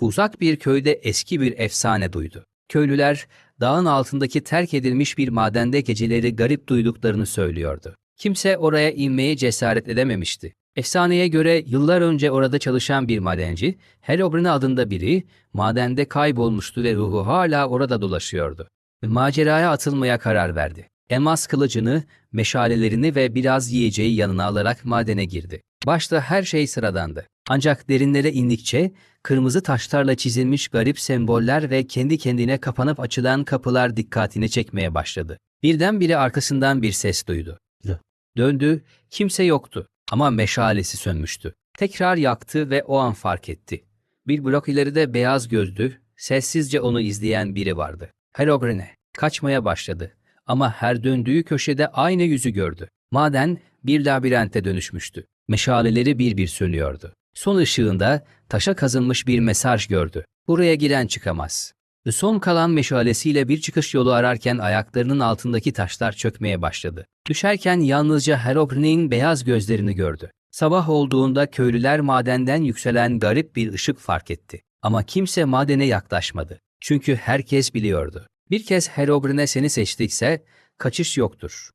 Uzak bir köyde eski bir efsane duydu. Köylüler dağın altındaki terk edilmiş bir madende geceleri garip duyduklarını söylüyordu. Kimse oraya inmeye cesaret edememişti. Efsaneye göre yıllar önce orada çalışan bir madenci, Herobrine adında biri, madende kaybolmuştu ve ruhu hala orada dolaşıyordu. Maceraya atılmaya karar verdi. Elmas kılıcını, meşalelerini ve biraz yiyeceği yanına alarak madene girdi. Başta her şey sıradandı. Ancak derinlere indikçe kırmızı taşlarla çizilmiş garip semboller ve kendi kendine kapanıp açılan kapılar dikkatini çekmeye başladı. Birdenbire arkasından bir ses duydu. Döndü, kimse yoktu ama meşalesi sönmüştü. Tekrar yaktı ve o an fark etti. Bir blok ileride beyaz gözlü, sessizce onu izleyen biri vardı. Herobrine kaçmaya başladı ama her döndüğü köşede aynı yüzü gördü. Maden bir labirente dönüşmüştü. Meşaleleri bir bir sönüyordu. Son ışığında taşa kazınmış bir mesaj gördü. Buraya giren çıkamaz. Son kalan meşalesiyle bir çıkış yolu ararken ayaklarının altındaki taşlar çökmeye başladı. Düşerken yalnızca Herobrine'in beyaz gözlerini gördü. Sabah olduğunda köylüler madenden yükselen garip bir ışık fark etti. Ama kimse madene yaklaşmadı. Çünkü herkes biliyordu. Bir kez Herobrine seni seçtikse kaçış yoktur.